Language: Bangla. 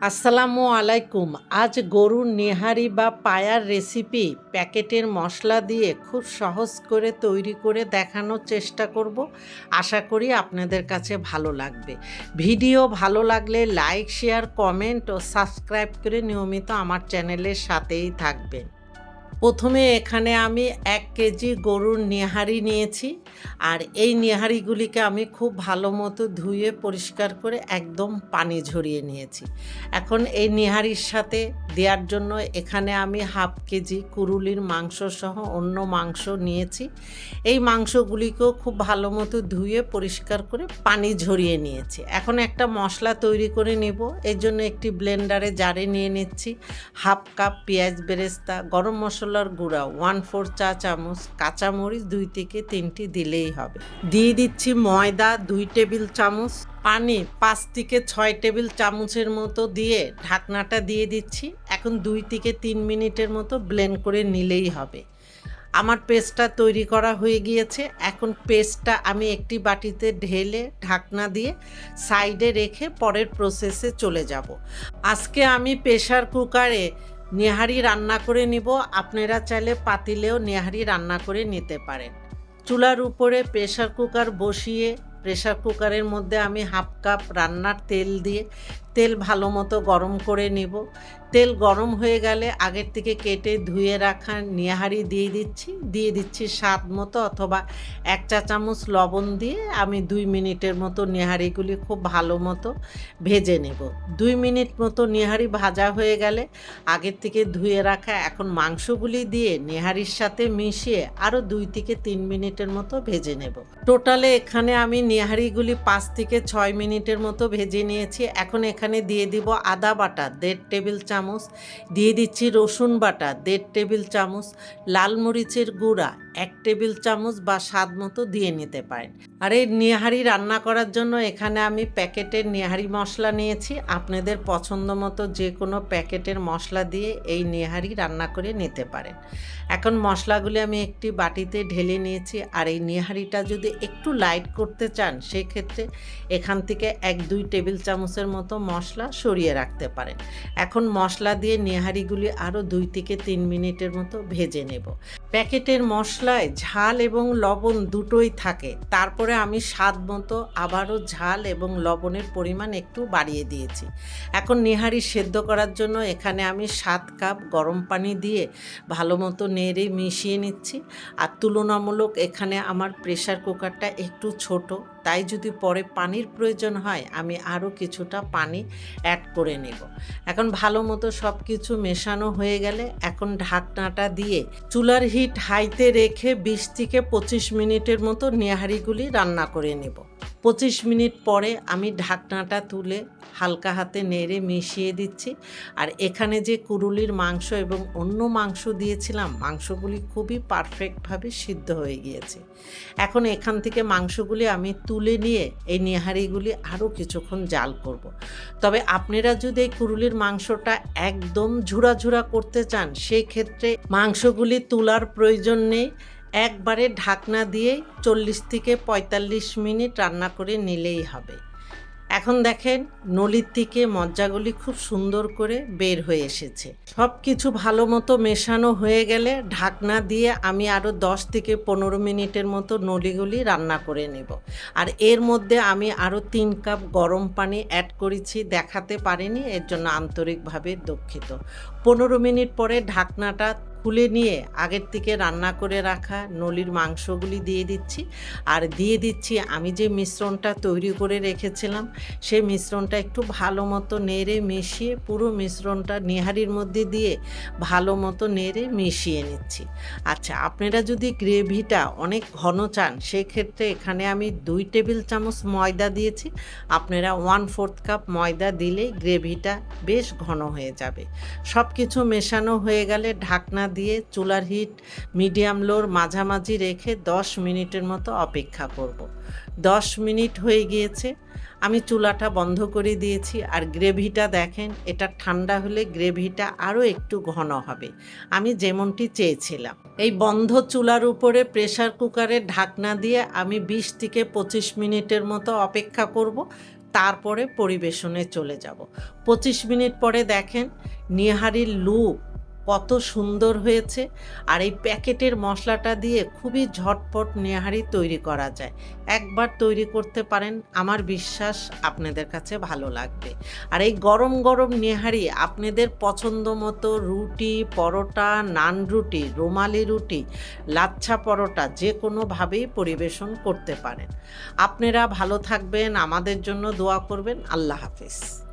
আসসালামু আলাইকুম। আজ গরুর নেহারি বা পায়ার রেসিপি প্যাকেটের মশলা দিয়ে খুব সহজ করে তৈরি করে দেখানোর চেষ্টা করব। আশা করি আপনাদের কাছে ভালো লাগবে। ভিডিও ভালো লাগলে লাইক, শেয়ার, কমেন্ট ও সাবস্ক্রাইব করে নিয়মিত আমার চ্যানেলের সাথেই থাকবেন। প্রথমে এখানে আমি এক কেজি গরুর নেহারি নিয়েছি আর এই নেহারিগুলিকে আমি খুব ভালো মতো ধুয়ে পরিষ্কার করে একদম পানি ঝরিয়ে নিয়েছি। এখন এই নেহারির সাথে দেওয়ার জন্য এখানে আমি হাফ কেজি কুরুলির মাংস সহ অন্য মাংস নিয়েছি। এই মাংসগুলিকেও খুব ভালো মতো ধুয়ে পরিষ্কার করে পানি ঝরিয়ে নিয়েছি। এখন একটা মশলা তৈরি করে নেব। এই জন্য একটি ব্লেন্ডারে জারে নিয়ে নিচ্ছি। হাফ কাপ পেঁয়াজ বেরেস্তা, গরম মশলার গুঁড়া, ওয়ান ফোর চা চামচ, কাঁচামরিচ দুই থেকে তিনটি দিলেই হবে। দিয়ে দিচ্ছি ময়দা দুই টেবিল চামচ, পানি পাঁচ থেকে ছয় টেবিল চামচের মতো দিয়ে ঢাকনাটা দিয়ে দিচ্ছি। এখন দুই থেকে তিন মিনিটের মতো ব্লেন্ড করে নিলেই হবে। আমার পেস্টটা তৈরি করা হয়ে গিয়েছে। এখন পেস্টটা আমি একটি বাটিতে ঢেলে ঢাকনা দিয়ে সাইডে রেখে পরের প্রসেসে চলে যাব। আজকে আমি প্রেশার কুকারে নেহারি রান্না করে নিব। আপনারা চাইলে পাতিলেও নেহারি রান্না করে নিতে পারেন। চুলার উপরে প্রেশার কুকার বসিয়ে প্রেশার কুকারের মধ্যে আমি হাফ কাপ রান্নার তেল দিয়ে তেল ভালো মতো গরম করে নেব। তেল গরম হয়ে গেলে আগের থেকে কেটে ধুয়ে রাখা নেহারি দিয়ে দিচ্ছি। দিয়ে দিচ্ছি স্বাদ মতো অথবা এক চা চামচ লবণ দিয়ে আমি দুই মিনিটের মতো নেহারিগুলি খুব ভালো মতো ভেজে নেব। দুই মিনিট মতো নেহারি ভাজা হয়ে গেলে আগের থেকে ধুয়ে রাখা এখন মাংসগুলি দিয়ে নেহারির সাথে মিশিয়ে আরও দুই থেকে তিন মিনিটের মতো ভেজে নেব। টোটালে এখানে আমি নেহারিগুলি পাঁচ থেকে ছয় মিনিটের মতো ভেজে নিয়েছি। এখন এখানে দিয়ে দিব আদা বাটা, দেড় টেবিল চামচ। দিয়ে দিচ্ছি রসুন বাটা, দেড় টেবিল চামচ লাল মরিচের গুঁড়া এক টেবিল চামচ বা স্বাদ মতো দিয়ে নিতে পারেন। আর এই নেহারি রান্না করার জন্য এখানে আমি প্যাকেটের নেহারি মশলা নিয়েছি। আপনাদের পছন্দ মতো যে কোনো প্যাকেটের মশলা দিয়ে এই নেহারি রান্না করে নিতে পারেন। এখন মশলাগুলি আমি একটি বাটিতে ঢেলে নিয়েছি। আর এই নেহারিটা যদি একটু লাইট করতে চান, সেক্ষেত্রে এখান থেকে এক দুই টেবিল চামচের মতো মশলা সরিয়ে রাখতে পারেন। এখন মশলা দিয়ে নেহারিগুলি আরও দুই থেকে তিন মিনিটের মতো ভেজে নেব। প্যাকেটের মশলায় ঝাল এবং লবণ দুটোই থাকে। তারপরে আমি স্বাদ মতো আবারও ঝাল এবং লবণের পরিমাণ একটু বাড়িয়ে দিয়েছি। এখন নিহারি সেদ্ধ করার জন্য এখানে আমি সাত কাপ গরম পানি দিয়ে ভালো মতো নেড়ে মিশিয়ে নিচ্ছি। আর তুলনামূলক এখানে আমার প্রেশার কুকারটা একটু ছোট। তাই যদি পরে পানির প্রয়োজন হয়, আমি আরও কিছুটা পানি অ্যাড করে নেব। এখন ভালো মতো সব কিছু মেশানো হয়ে গেলে এখন ঢাকনাটা দিয়ে চুলার হিট হাইতে রেখে বিশ থেকে পঁচিশ মিনিটের মতো নেহারিগুলি রান্না করে নেব। পঁচিশ মিনিট পরে আমি ঢাকনাটা তুলে হালকা হাতে নেড়ে মিশিয়ে দিচ্ছি। আর এখানে যে কুরুলির মাংস এবং অন্য মাংস দিয়েছিলাম, মাংসগুলি খুবই পারফেক্টভাবে সিদ্ধ হয়ে গিয়েছে। এখন এখান থেকে মাংসগুলি আমি তুলে নিয়ে এই নিহারিগুলি আরও কিছুক্ষণ জাল করব। তবে আপনারা যদি এই কুরুলির মাংসটা একদম ঝুরা ঝুরা করতে চান সেই ক্ষেত্রে মাংসগুলি তোলার প্রয়োজন নেই। একবারে ঢাকনা দিয়ে চল্লিশ থেকে পঁয়তাল্লিশ মিনিট রান্না করে নিলেই হবে। এখন দেখেন নলির থেকে মজ্জাগুলি খুব সুন্দর করে বের হয়ে এসেছে। সব কিছু ভালো মতো মেশানো হয়ে গেলে ঢাকনা দিয়ে আমি আরও দশ থেকে পনেরো মিনিটের মতো নলিগুলি রান্না করে নেব। আর এর মধ্যে আমি আরও তিন কাপ গরম পানি অ্যাড করেছি, দেখাতে পারিনি, এর জন্য আন্তরিকভাবে দুঃখিত। পনেরো মিনিট পরে ঢাকনাটা খুলে নিয়ে আগের থেকে রান্না করে রাখা নলির মাংসগুলি দিয়ে দিচ্ছি। আর দিয়ে দিচ্ছি আমি যে মিশ্রণটা তৈরি করে রেখেছিলাম, সেই মিশ্রণটা একটু ভালো মতো নেড়ে মিশিয়ে পুরো মিশ্রণটা নেহারির মধ্যে দিয়ে ভালো মতো নেড়ে মিশিয়ে নিচ্ছি। আচ্ছা আপনারা যদি গ্রেভিটা অনেক ঘন চান, সেক্ষেত্রে এখানে আমি দুই টেবিল চামচ ময়দা দিয়েছি। আপনারা ওয়ান ফোর্থ কাপ ময়দা দিলেই গ্রেভিটা বেশ ঘন হয়ে যাবে। সব কিছু মেশানো হয়ে গেলে ঢাকনা দিয়ে চুলার হিট মিডিয়াম লোর মাঝামাঝি রেখে দশ মিনিটের মতো অপেক্ষা করব। দশ মিনিট হয়ে গিয়েছে। আমি চুলাটা বন্ধ করে দিয়েছি আর গ্রেভিটা দেখেন, এটা ঠান্ডা হলে গ্রেভিটা আরও একটু ঘন হবে। আমি যেমনটি চেয়েছিলাম। এই বন্ধ চুলার উপরে প্রেসার কুকারে ঢাকনা দিয়ে আমি বিশ থেকে পঁচিশ মিনিটের মতো অপেক্ষা করব। তারপরে পরিবেশনে চলে যাব। পঁচিশ মিনিট পরে দেখেন, নিহারির লুক কত সুন্দর হয়েছে। আর এই প্যাকেটের মশলাটা দিয়ে খুবই ঝটপট নেহারি তৈরি করা যায়। একবার তৈরি করতে পারেন, আমার বিশ্বাস আপনাদের কাছে ভালো লাগবে। আর এই গরম গরম নেহারি আপনাদের পছন্দ মতো রুটি, পরোটা, নান রুটি, রুমালি রুটি, লাচ্ছা পরোটা যে কোনোভাবেই পরিবেশন করতে পারেন। আপনারা ভালো থাকবেন, আমাদের জন্য দোয়া করবেন। আল্লাহ হাফিজ।